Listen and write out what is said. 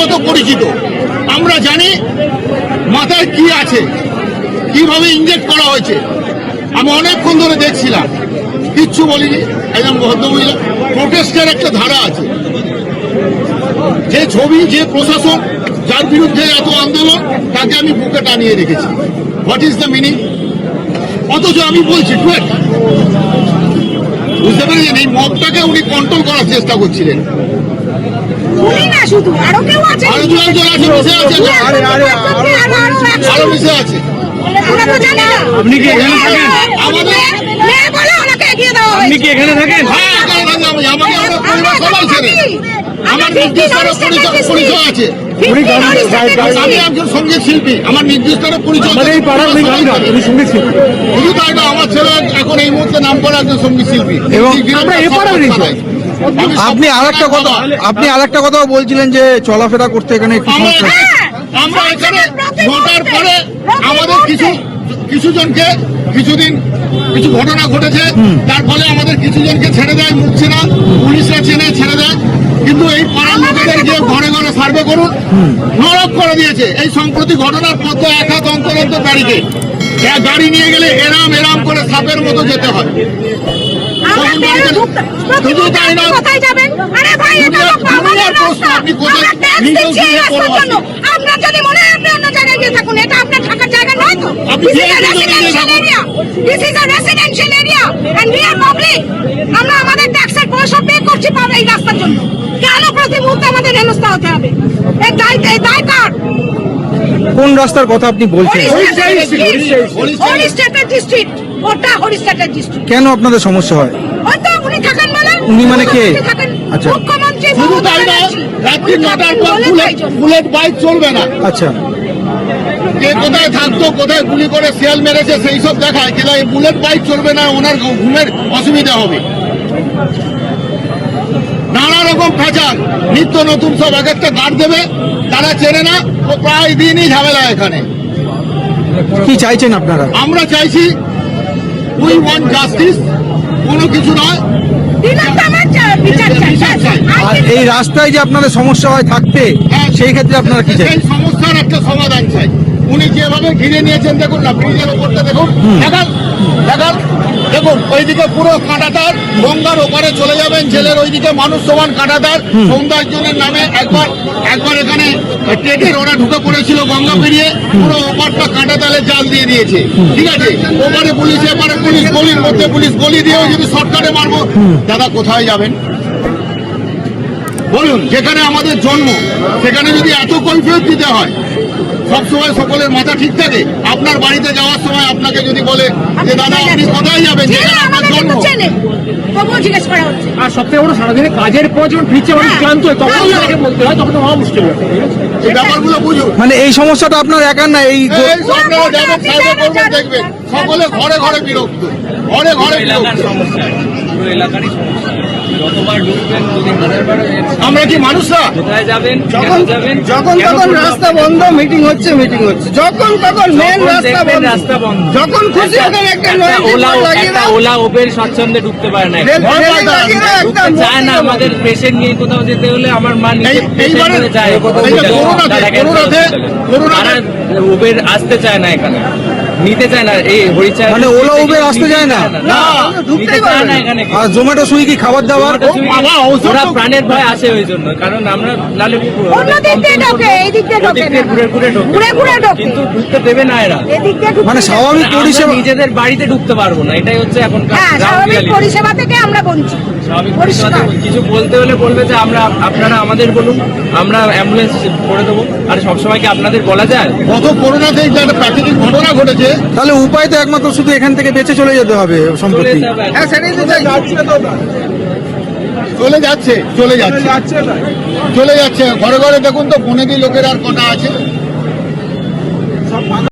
জগৎ পরিচিত। আমরা জানি মাথায় কি আছে, কীভাবে ইঞ্জেক্ট করা হয়েছে। আমি অনেকক্ষণ ধরে দেখছিলাম, কিচ্ছু বলিনি। একজন ভদ্রমহিলা প্রোটেস্টের একটা ধারা আছে। যে ছবি, যে প্রশাসন, যার বিরুদ্ধে এত আন্দোলন, তাকে আমি বুকে টানিয়ে রেখেছি। হোয়াট ইজ দ্য মিনিং অথচ আমি বলছি টুয়েট বুঝতে এই মদটাকে উনি কন্ট্রোল করার চেষ্টা করছিলেন। উনি না শুধু আরও কেউ আছে? আরও দু একজন আছে মিশে আছে। আরে, আরে, আরও মিশে আছে। আমরা তো জানি না। আপনি কি এখানে থাকেন? আপনি কি এখানে হ্যাঁ আমাকে আমার পরিবার সবাই ছেড়ে নির্দিষ্ট একটা পরিচয় পরিচয় আছে। উনি গান গায়- গায়- আমি একজন সংগীত শিল্পী। আমার নির্দিষ্ট একটা পরিচয় শুধু তাই না আমার ছেলে এখন এই মুহূর্তে নাম করা একজন সংগীত শিল্পী। এবং আপনি কথা আপনি আরেকটা কথাও বলছিলেন যে চলাফেরা করতে এখানে একটু আমরা সমস্যা হ্যাঁ। আমরা এখানে ভোটার পরে আমাদের কিছু কিছু জনকে কিছুদিন কিছু ঘটনা ঘটেছে। তার ফলে আমাদের কিছু জনকে ছেড়ে দেয় মুখছে না। পুলিশরা চেনে ছেড়ে দেয়। কিন্তু এই পাড়ার লোকেদের গিয়ে ঘরে ঘরে সার্ভে করুন। নরক করে দিয়েছে। এই সম্প্রতি ঘটনার তো এক হাত অন্তর অন্তর গাড়িতে। গাড়ি নিয়ে গেলে এরাম এরাম করে সাপের মতো যেতে হয়। শুধু তাই প্রশ্ন, আপনি কোথায় নিজেও গিয়ে আপনার যদি মনে হয় আপনি অন্য জায়গায় গিয়ে থাকুন এটা আপনার থাকার জায়গা নয় তো। যে হতে হবে। এই দায় এই দায় কার? কোন রাস্তার কথা আপনি বলছেন? ওটা হরিস্টেটের ডিস্ট্রিক্ট কেন আপনাদের সমস্যা হয়? হয়তো উনি থাকেন বলে উনি মানে কে? আচ্ছা। মুখ্যমন্ত্রী শুধু তাই না রাত্রি নটার পর বুলেট বাইক চলবে না। আচ্ছা। কে কোথায় থাকতো কোথায় গুলি করে শিয়াল মেরেছে সেই সব দেখায়। কিন্তু এই বুলেট বাইক চলবে না ওনার ঘুমের অসুবিধা হবে। নানা রকম ফ্যাচার নিত্য নতুন সব এক একটা গার্ড দেবে তারা চেনে না ও প্রায় দিনই ঝামেলা এখানে। কি চাইছেন আপনারা? আমরা চাইছি উই ওয়ান্ট জাস্টিস কোনো কিছু নয়। আর এই রাস্তায় যে আপনাদের সমস্যা হয় থাকতে সেই ক্ষেত্রে আপনারা কি চাই সমস্যার একটা সমাধান চাই। উনি যেভাবে ঘিরে নিয়েছেন দেখুন না ব্রিজের ওপরটা দেখুন। দেখান ওইদিকে পুরো কাঁটাতার গঙ্গার ওপারে চলে যাবেন জেলের ওইদিকে মানুষ সমান কাঁটাতার। সৌন্দর্যনের নামে একবার একবার এখানে ওরা ঢুকে পড়েছিল গঙ্গা পেরিয়ে পুরো ওপারটা কাঁটাতালে জাল দিয়ে দিয়েছে। ঠিক আছে? ওপারে পুলিশ এপারে পুলিশ গলির মধ্যে পুলিশ গলি দিয়েও যদি শর্টকাটে মারবো দাদা কোথায় যাবেন? বলুন যেখানে আমাদের জন্ম সেখানে যদি এত কৈফিয়ত দিতে হয় সবসময় সকলের মাথা ঠিক থাকে। আপনার বাড়িতে যাওয়ার সময় আপনাকে যদি বলে যে দাদা আপনি কোথায় যাবেন? আর সবথেকে বড় সারাদিনে কাজের পর যখন ফিরছে মানুষ ক্লান্ত হয় তখন বলতে হয় তখন তো হওয়া মুশকিল? এই ব্যাপারগুলো বুঝুন। মানে এই সমস্যাটা আপনার একার না এই সকলে ঘরে ঘরে বিরক্ত। ঘরে ঘরে বিরক্ত। সমস্যা। পুরো এলাকারই সমস্যা। যতবার ঢুকবেন যদি আমরা কি মানুষরা? কোথায় যাবেন যখন যাবেন যখন তখন রাস্তা বন্ধ মিটিং হচ্ছে মিটিং হচ্ছে। যখন তখন মেন রাস্তা বন্ধ। রাস্তা বন্ধ। যখন খুশি ওখানে একটা ওলা একটা ওলা ওবের স্বচ্ছন্দে ঢুকতে পারে না। চায় না আমাদের পেশেন্ট নিয়ে কোথাও যেতে হলে আমার মা নিজে যায়। করোনাতে, করোনাতে, হসপিটালে। উবের আসতে চায় না এখানে। নিতে চায় না এই হরিচার মানে ওলা উবের আসতে চায় না? না, নিতে চায় না এখানে। আর জোম্যাটো সুইগি খাবার দাবার? ওরা প্রাণের ভয় আসে ওই জন্য কারণ আমরা নালে অন্য দিক দিয়ে ঢোকে, এই দিক দিয়ে ঢোকে না। ঘুরে ঘুরে ঢোকে। ঘুরে ঘুরে ঢোকে। কিন্তু ঢুকতে দেবে না এরা। এদিক দিয়ে ঢুকতে মানে স্বাভাবিক পরিষেবা নিজেদের বাড়িতে ঢুকতে পারব না এটাই হচ্ছে এখন হ্যাঁ স্বাভাবিক পরিষেবা থেকে আমরা বঞ্চিত। স্বাভাবিক পরিষেবা। কিছু বলতে হলে বলবে যে আমরা আপনারা আমাদের বলুন আমরা অ্যাম্বুলেন্স করে দেবো। আর সবসময় কি আপনাদের বলা যায়? গত করোনাতে যে একটা প্রাকৃতিক ঘটনা ঘটেছে তাহলে উপায় তো একমাত্র শুধু এখান থেকে বেঁচে চলে যেতে হবে চলে সম্প্রতি হ্যাঁ সেটাই তো চাই। চলে যাচ্ছে চলে যাচ্ছে। চলে যাচ্ছে ঘরে ঘরে দেখুন তো বনেদি লোকের আর কটা আছে।